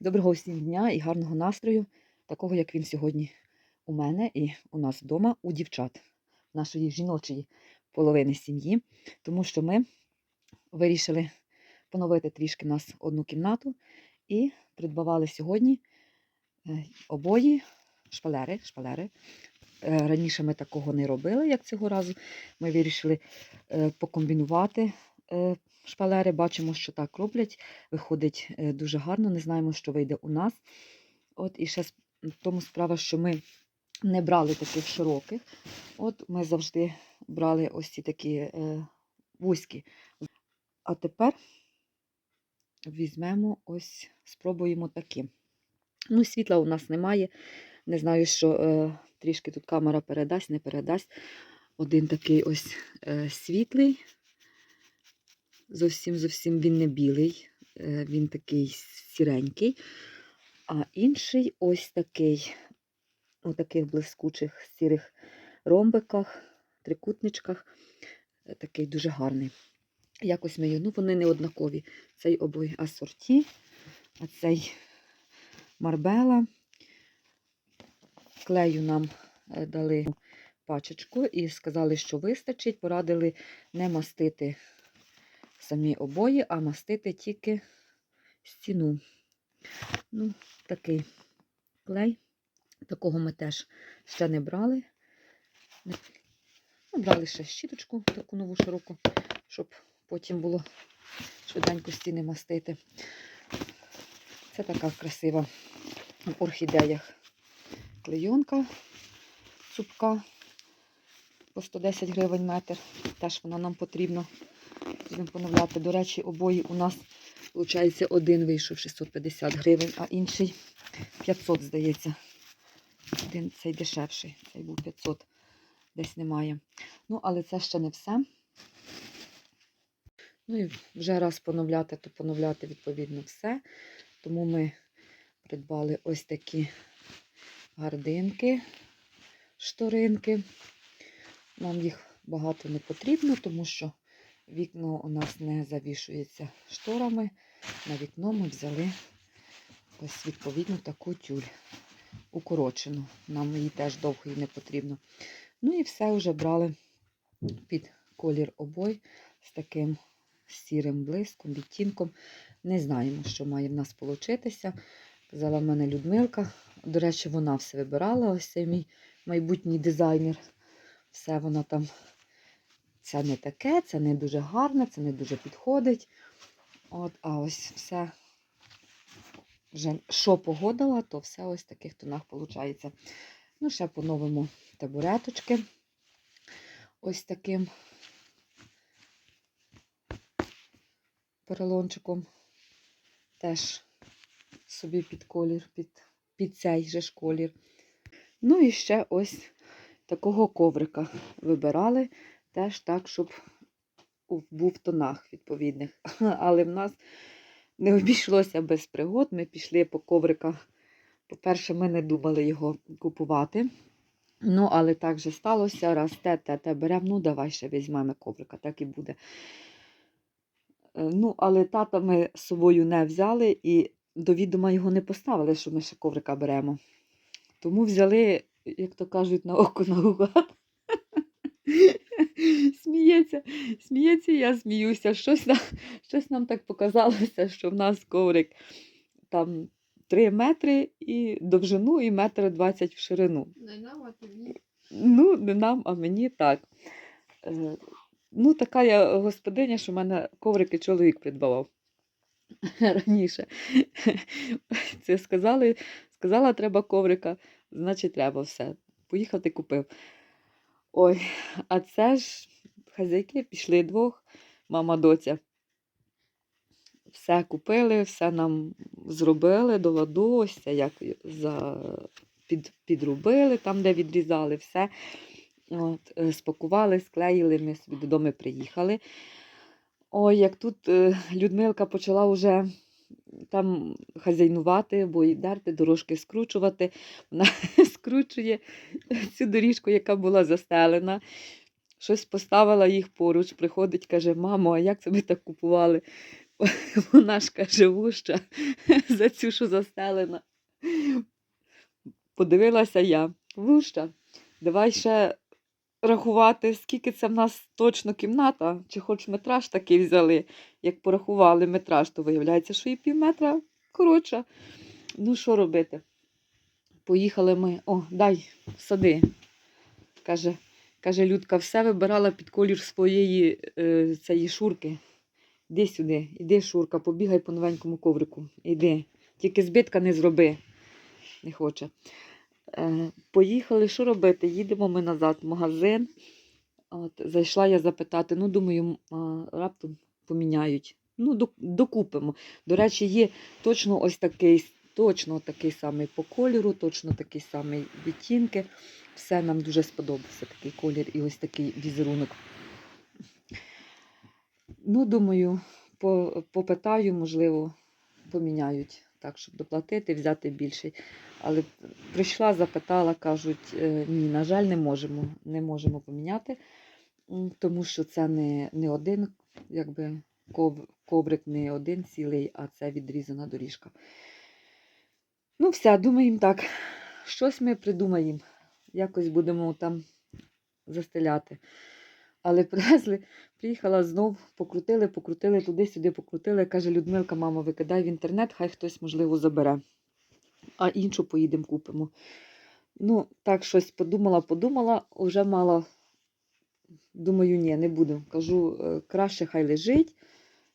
Доброго всім дня і гарного настрою, такого як він сьогодні у мене і у нас вдома, у дівчат, нашої жіночої половини сім'ї, тому що ми вирішили поновити трішки нас одну кімнату і придбавали сьогодні е, обої, шпалери. шпалери. Е, Раніше ми такого не робили, як цього разу. Ми вирішили е, покомбінувати шпалери. Бачимо, що так роблять. Виходить е, дуже гарно. Не знаємо, що вийде у нас. От і ще в тому справа, що ми не брали таких широких. От ми завжди брали ось ці такі е, вузькі. А тепер візьмемо ось, спробуємо такі. Ну, світла у нас немає. Не знаю, що е, трішки тут камера передасть, не передасть. Один такий ось е, світлий. Зовсім зовсім він не білий, е, він такий сіренький. А інший ось такий, у таких блискучих сірих ромбиках, трикутничках. е, Такий дуже гарний. Якось ми його, ну вони не однакові. Цей обоє асорті, а цей марбела. Клею нам е, дали пачечку і сказали, що вистачить. Порадили не мастити самі обої, а мастити тільки стіну. Ну, такий клей. Такого ми теж ще не брали. Ну, брали ще щіточку, таку нову широку, щоб потім було швиденько стіни мастити. Це така красива в орхідеях клейонка цупка по 110 гривень метр. Теж вона нам потрібна. Будемо поновляти. До речі, обої у нас, виходить, один вийшов 650 гривень, а інший 500, здається. Один цей дешевший, цей був 500, десь немає. Ну, але це ще не все. Ну і вже раз поновляти, то поновляти відповідно все. Тому ми придбали ось такі гардинки, шторинки. Нам їх багато не потрібно, тому що вікно у нас не завішується шторами. На вікно ми взяли ось відповідно таку тюль укорочену. Нам її теж довгої не потрібно. Ну і все вже брали під колір обой з таким сірим блиском, відтінком. Не знаємо, що має в нас получитися. Казала в мене Людмилка. До речі, вона все вибирала. Ось цей мій майбутній дизайнер. Все вона там. Це не таке, це не дуже гарне, це не дуже підходить. От, а ось все, вже що погодила, то все ось в таких тонах виходить. Ну, ще поновимо табуреточки. Ось таким поролончиком. Теж собі під колір, під, під цей же ж колір. Ну і ще ось такого коврика вибирали. Теж так, щоб був в тонах відповідних. Але в нас не обійшлося без пригод. Ми пішли по ковриках. По-перше, ми не думали його купувати. Ну, але так же сталося. Раз те, те, те беремо, ну давай ще візьмемо коврика, так і буде. Е, Ну, але тата ми з собою не взяли і до відома його не поставили, що ми ще коврика беремо. Тому взяли, як то кажуть, на око наугад. Сміється, сміється, я сміюся. Щось нам, щось нам так показалося, що в нас коврик там 3 метри і довжину, і метр 20 в ширину. Не нам, а тобі. Ну, не нам, а мені так. Е, Ну, така я господиня, що в мене коврики чоловік придбавав раніше. Це сказали, сказала, треба коврика, значить, треба все. Поїхав ти купив. Ой, а це ж хазяйки пішли двох, мама, доця. Все купили, все нам зробили до це як за, під, підрубили, там, де відрізали, все. От, е, спакували, склеїли, ми собі додому приїхали. Ой, як тут е, Людмилка почала вже там хазяйнувати, бо й дерти, дорожки скручувати. Вона скручує цю доріжку, яка була застелена. Щось поставила їх поруч, приходить, каже, мамо, а як ви так купували? Вона ж каже, вуща за цю, що застелена. Подивилася я. Вуща, давай ще рахувати, скільки це в нас точно кімната, чи хоч метраж такий взяли. Як порахували метраж, то виявляється, що і пів метра коротша. Ну, що робити? Поїхали ми. О, дай, сади. Каже, каже Людка, все вибирала під колір своєї е, цієї шурки. Іди сюди, іди, Шурка, побігай по новенькому коврику. Іди. Тільки збитка не зроби. Не хоче. Е, поїхали, що робити? Їдемо ми назад в магазин. От, зайшла я запитати, ну, думаю, раптом поміняють. Ну, докупимо. До речі, є точно ось такий, точно такий самий по кольору, точно такий самий відтінки. Все нам дуже сподобався такий колір і ось такий візерунок. Ну, думаю, попитаю, можливо, поміняють так, щоб доплатити, взяти більший. Але прийшла, запитала, кажуть, «Е, ні, на жаль, не можемо. Не можемо поміняти, тому що це не, не один, якби ков, коврик не один цілий, а це відрізана доріжка. Ну, все, думаємо так. Щось ми придумаємо. Якось будемо там застеляти. Але привезли, приїхала знов, покрутили, покрутили туди-сюди, покрутили. Каже Людмилка, мамо, викидай в інтернет, хай хтось, можливо, забере. А іншу поїдемо купимо. Ну, так щось подумала, подумала, вже мала. Думаю, ні, не буду. Кажу, е, краще хай лежить,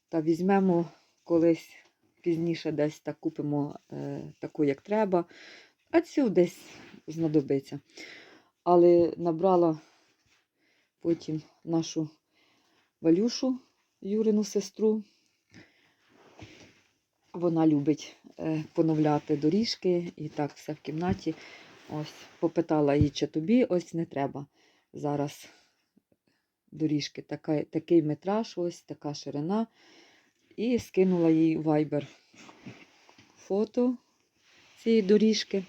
та візьмемо колись пізніше десь так купимо е, таку, як треба, а цю десь знадобиться. Але набрала потім нашу Валюшу, Юрину сестру. Вона любить е, поновляти доріжки і так все в кімнаті. Ось попитала її, чи тобі ось не треба зараз доріжки. Така, такий метраж, ось така ширина. І скинула їй в Viber фото цієї доріжки.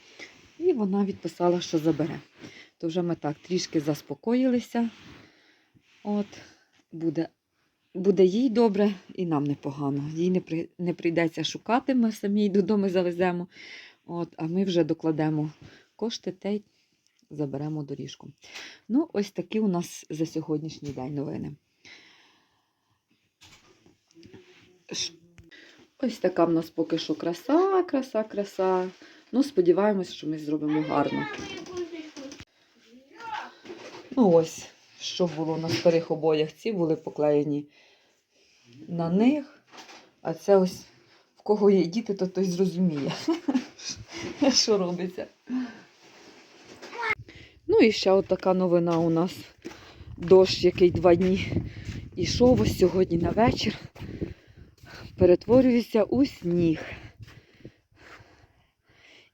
І вона відписала, що забере. То вже ми так трішки заспокоїлися. От, буде, буде їй добре і нам непогано. Їй не, при, не прийдеться шукати, ми самі додому завеземо. От, а ми вже докладемо кошти та й заберемо доріжку. Ну, ось такі у нас за сьогоднішній день новини. Ось така в нас поки що краса, краса, краса. Ну, сподіваємось, що ми зробимо гарно. Ну ось, що було на старих обоях. Ці були поклеєні на них. А це ось в кого є діти, то той зрозуміє, що робиться. Ну і ще от така новина у нас. Дощ, який два дні ішов ось сьогодні на вечір. Перетворюється у сніг.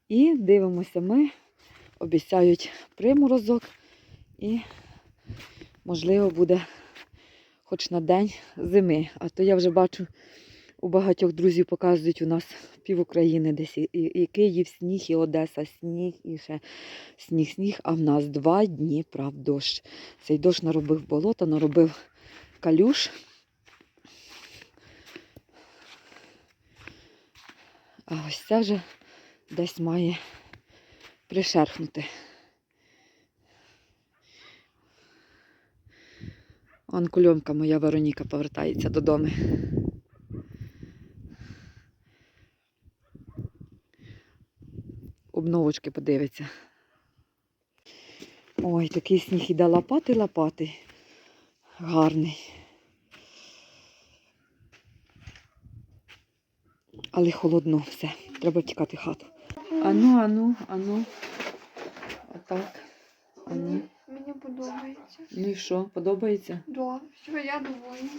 І дивимося ми, обіцяють приморозок і, можливо, буде хоч на день зими. А то я вже бачу, у багатьох друзів показують у нас пів України десь і, і, Київ, сніг, і Одеса, сніг, і ще сніг, сніг. А в нас два дні прав дощ. Цей дощ наробив болото, наробив калюш. А ось це вже десь має пришерхнути. Он кульонка моя Вероніка повертається додому. Обновочки подивиться. Ой, такий сніг іде лопати лопати. Гарний. Але холодно все. Треба втікати в хату. Ану, ану, ану. Отак. Ану. Мені подобається. Ну і що, подобається? Да, все, я довольна.